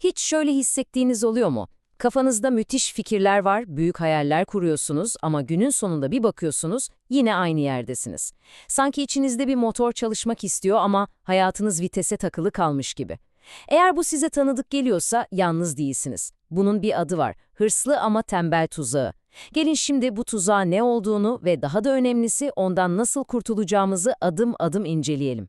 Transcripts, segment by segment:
Hiç şöyle hissettiğiniz oluyor mu? Kafanızda müthiş fikirler var, büyük hayaller kuruyorsunuz ama günün sonunda bir bakıyorsunuz yine aynı yerdesiniz. Sanki içinizde bir motor çalışmak istiyor ama hayatınız vitese takılı kalmış gibi. Eğer bu size tanıdık geliyorsa yalnız değilsiniz. Bunun bir adı var. Hırslı ama tembel tuzağı. Gelin şimdi bu tuzağın ne olduğunu ve daha da önemlisi ondan nasıl kurtulacağımızı adım adım inceleyelim.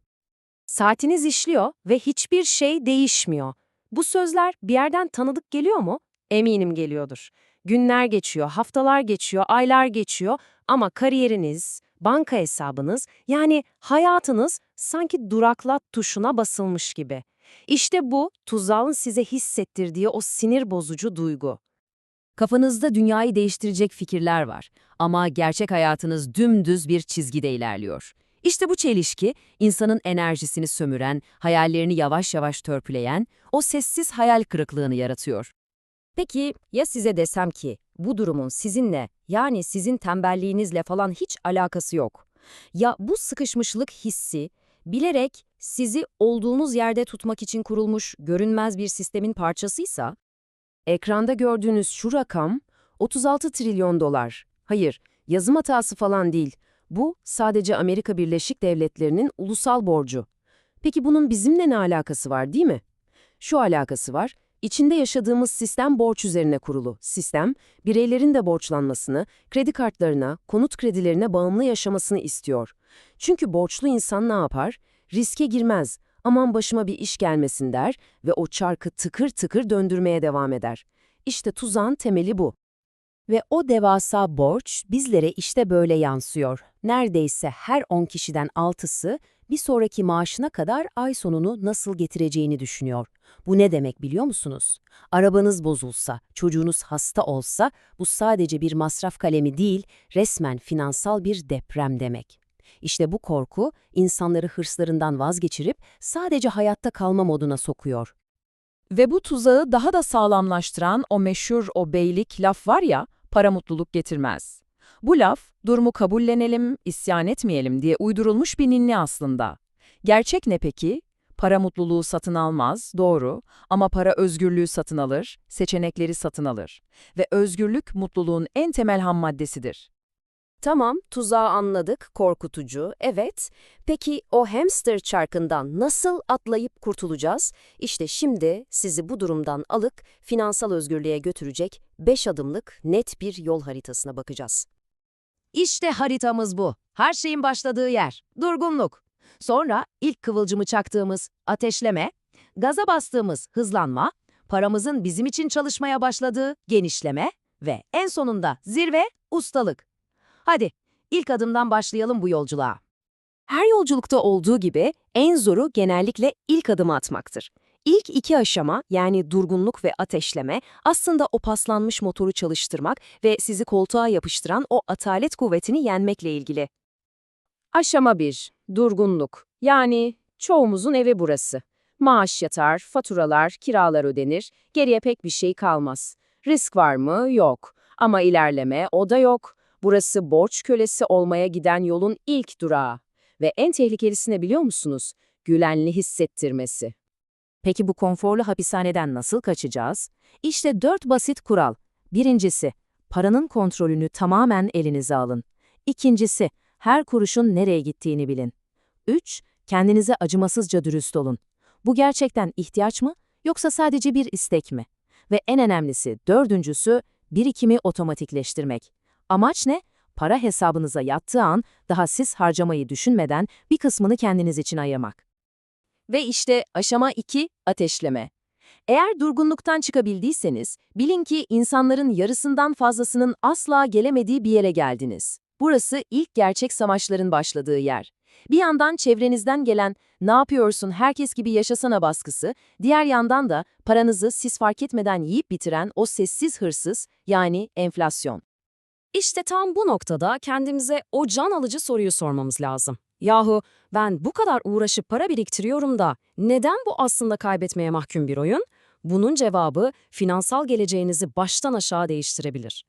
Saatiniz işliyor ve hiçbir şey değişmiyor. Bu sözler bir yerden tanıdık geliyor mu? Eminim geliyordur. Günler geçiyor, haftalar geçiyor, aylar geçiyor ama kariyeriniz, banka hesabınız yani hayatınız sanki duraklat tuşuna basılmış gibi. İşte bu tuzağın size hissettirdiği o sinir bozucu duygu. Kafanızda dünyayı değiştirecek fikirler var ama gerçek hayatınız dümdüz bir çizgide ilerliyor. İşte bu çelişki, insanın enerjisini sömüren, hayallerini yavaş yavaş törpüleyen, o sessiz hayal kırıklığını yaratıyor. Peki ya size desem ki bu durumun sizinle yani sizin tembelliğinizle falan hiç alakası yok? Ya bu sıkışmışlık hissi bilerek sizi olduğunuz yerde tutmak için kurulmuş görünmez bir sistemin parçasıysa? Ekranda gördüğünüz şu rakam 36 trilyon dolar. Hayır, yazım hatası falan değil. Bu sadece Amerika Birleşik Devletleri'nin ulusal borcu. Peki bunun bizimle ne alakası var değil mi? Şu alakası var. İçinde yaşadığımız sistem borç üzerine kurulu. Sistem, bireylerin de borçlanmasını, kredi kartlarına, konut kredilerine bağımlı yaşamasını istiyor. Çünkü borçlu insan ne yapar? Riske girmez, aman başıma bir iş gelmesin der ve o çarkı tıkır tıkır döndürmeye devam eder. İşte tuzağın temeli bu. Ve o devasa borç bizlere işte böyle yansıyor. Neredeyse her 10 kişiden 6'sı bir sonraki maaşına kadar ay sonunu nasıl getireceğini düşünüyor. Bu ne demek biliyor musunuz? Arabanız bozulsa, çocuğunuz hasta olsa bu sadece bir masraf kalemi değil, resmen finansal bir deprem demek. İşte bu korku insanları hırslarından vazgeçirip sadece hayatta kalma moduna sokuyor. Ve bu tuzağı daha da sağlamlaştıran o meşhur o beylik laf var ya, para mutluluk getirmez. Bu laf, durumu kabullenelim, isyan etmeyelim diye uydurulmuş bir ninni aslında. Gerçek ne peki? Para mutluluğu satın almaz, doğru. Ama para özgürlüğü satın alır, seçenekleri satın alır. Ve özgürlük mutluluğun en temel ham maddesidir. Tamam, tuzağı anladık, korkutucu, evet. Peki o hamster çarkından nasıl atlayıp kurtulacağız? İşte şimdi sizi bu durumdan alıp finansal özgürlüğe götürecek 5 adımlık net bir yol haritasına bakacağız. İşte haritamız bu. Her şeyin başladığı yer. Durgunluk. Sonra ilk kıvılcımı çaktığımız ateşleme, gaza bastığımız hızlanma, paramızın bizim için çalışmaya başladığı genişleme ve en sonunda zirve ustalık. Hadi ilk adımdan başlayalım bu yolculuğa. Her yolculukta olduğu gibi en zoru genellikle ilk adımı atmaktır. İlk iki aşama yani durgunluk ve ateşleme aslında o paslanmış motoru çalıştırmak ve sizi koltuğa yapıştıran o atalet kuvvetini yenmekle ilgili. Aşama 1. Durgunluk. Yani çoğumuzun evi burası. Maaş yatar, faturalar, kiralar ödenir, geriye pek bir şey kalmaz. Risk var mı? Yok. Ama ilerleme o da yok. Burası borç kölesi olmaya giden yolun ilk durağı. Ve en tehlikelisi ne biliyor musunuz? Gülenli hissettirmesi. Peki bu konforlu hapishaneden nasıl kaçacağız? İşte dört basit kural. Birincisi, paranın kontrolünü tamamen elinize alın. İkincisi, her kuruşun nereye gittiğini bilin. Üç, kendinize acımasızca dürüst olun. Bu gerçekten ihtiyaç mı yoksa sadece bir istek mi? Ve en önemlisi dördüncüsü, birikimi otomatikleştirmek. Amaç ne? Para hesabınıza yattığı an daha siz harcamayı düşünmeden bir kısmını kendiniz için ayırmak. Ve işte aşama 2, ateşleme. Eğer durgunluktan çıkabildiyseniz, bilin ki insanların yarısından fazlasının asla gelemediği bir yere geldiniz. Burası ilk gerçek savaşların başladığı yer. Bir yandan çevrenizden gelen ne yapıyorsun herkes gibi yaşasana baskısı, diğer yandan da paranızı siz fark etmeden yiyip bitiren o sessiz hırsız yani enflasyon. İşte tam bu noktada kendimize o can alıcı soruyu sormamız lazım. Yahu ben bu kadar uğraşıp para biriktiriyorum da neden bu aslında kaybetmeye mahkum bir oyun? Bunun cevabı finansal geleceğinizi baştan aşağı değiştirebilir.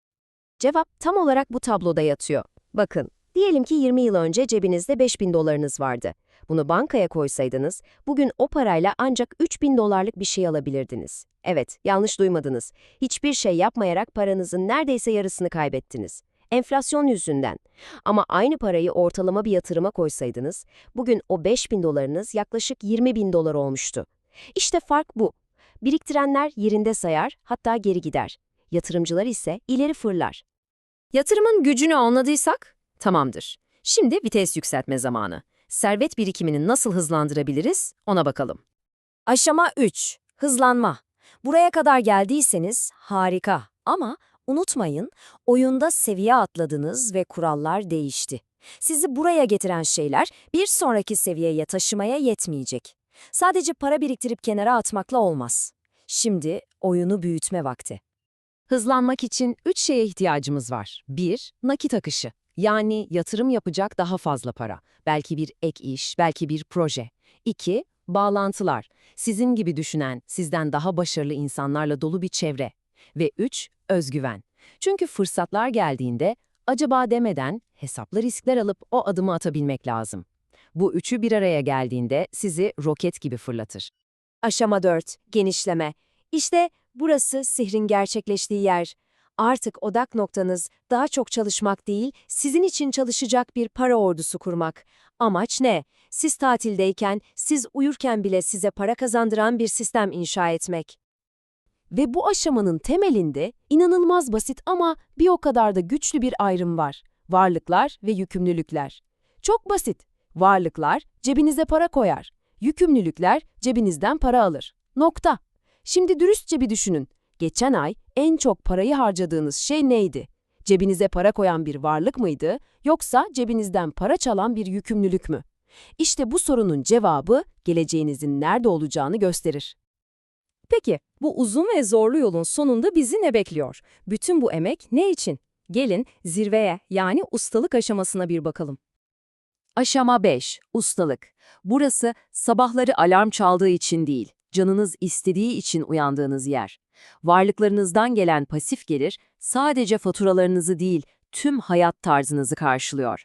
Cevap tam olarak bu tabloda yatıyor. Bakın, diyelim ki 20 yıl önce cebinizde 5000 dolarınız vardı. Bunu bankaya koysaydınız, bugün o parayla ancak 3000 dolarlık bir şey alabilirdiniz. Evet, yanlış duymadınız. Hiçbir şey yapmayarak paranızın neredeyse yarısını kaybettiniz. Enflasyon yüzünden. Ama aynı parayı ortalama bir yatırıma koysaydınız, bugün o 5000 dolarınız yaklaşık 20 bin dolar olmuştu. İşte fark bu. Biriktirenler yerinde sayar, hatta geri gider. Yatırımcılar ise ileri fırlar. Yatırımın gücünü anladıysak tamamdır. Şimdi vites yükseltme zamanı. Servet birikimini nasıl hızlandırabiliriz ona bakalım. Aşama 3. Hızlanma. Buraya kadar geldiyseniz harika ama unutmayın oyunda seviye atladınız ve kurallar değişti. Sizi buraya getiren şeyler bir sonraki seviyeye taşımaya yetmeyecek. Sadece para biriktirip kenara atmakla olmaz. Şimdi oyunu büyütme vakti. Hızlanmak için üç şeye ihtiyacımız var. Bir, nakit akışı. Yani yatırım yapacak daha fazla para. Belki bir ek iş, belki bir proje. İki, bağlantılar. Sizin gibi düşünen, sizden daha başarılı insanlarla dolu bir çevre. Ve üç, özgüven. Çünkü fırsatlar geldiğinde acaba demeden hesaplı riskler alıp o adımı atabilmek lazım. Bu üçü bir araya geldiğinde sizi roket gibi fırlatır. Aşama 4. Genişleme. İşte burası sihrin gerçekleştiği yer. Artık odak noktanız daha çok çalışmak değil, sizin için çalışacak bir para ordusu kurmak. Amaç ne? Siz tatildeyken, siz uyurken bile size para kazandıran bir sistem inşa etmek. Ve bu aşamanın temelinde inanılmaz basit ama bir o kadar da güçlü bir ayrım var. Varlıklar ve yükümlülükler. Çok basit. Varlıklar cebinize para koyar. Yükümlülükler cebinizden para alır. Nokta. Şimdi dürüstçe bir düşünün. Geçen ay en çok parayı harcadığınız şey neydi? Cebinize para koyan bir varlık mıydı yoksa cebinizden para çalan bir yükümlülük mü? İşte bu sorunun cevabı geleceğinizin nerede olacağını gösterir. Peki, bu uzun ve zorlu yolun sonunda bizi ne bekliyor? Bütün bu emek ne için? Gelin zirveye yani ustalık aşamasına bir bakalım. Aşama 5. Ustalık. Burası sabahları alarm çaldığı için değil, canınız istediği için uyandığınız yer. Varlıklarınızdan gelen pasif gelir sadece faturalarınızı değil, tüm hayat tarzınızı karşılıyor.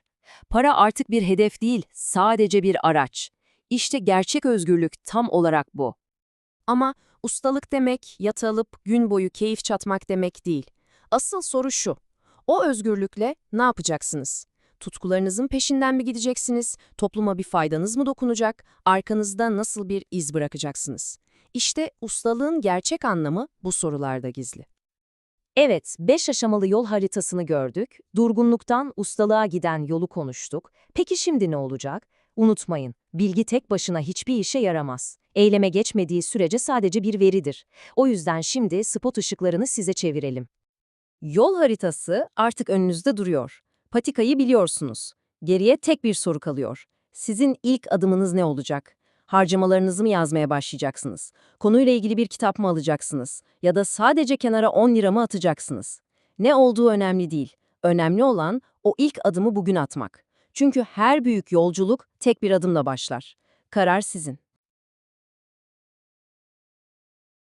Para artık bir hedef değil, sadece bir araç. İşte gerçek özgürlük tam olarak bu. Ama ustalık demek yata alıp gün boyu keyif çatmak demek değil. Asıl soru şu. O özgürlükle ne yapacaksınız? Tutkularınızın peşinden mi gideceksiniz? Topluma bir faydanız mı dokunacak? Arkanızda nasıl bir iz bırakacaksınız? İşte ustalığın gerçek anlamı bu sorularda gizli. Evet, beş aşamalı yol haritasını gördük. Durgunluktan ustalığa giden yolu konuştuk. Peki şimdi ne olacak? Unutmayın, bilgi tek başına hiçbir işe yaramaz. Eyleme geçmediği sürece sadece bir veridir. O yüzden şimdi spot ışıklarını size çevirelim. Yol haritası artık önünüzde duruyor. Patikayı biliyorsunuz. Geriye tek bir soru kalıyor. Sizin ilk adımınız ne olacak? Harcamalarınızı mı yazmaya başlayacaksınız? Konuyla ilgili bir kitap mı alacaksınız? Ya da sadece kenara 10 lira mı atacaksınız? Ne olduğu önemli değil. Önemli olan o ilk adımı bugün atmak. Çünkü her büyük yolculuk tek bir adımla başlar. Karar sizin.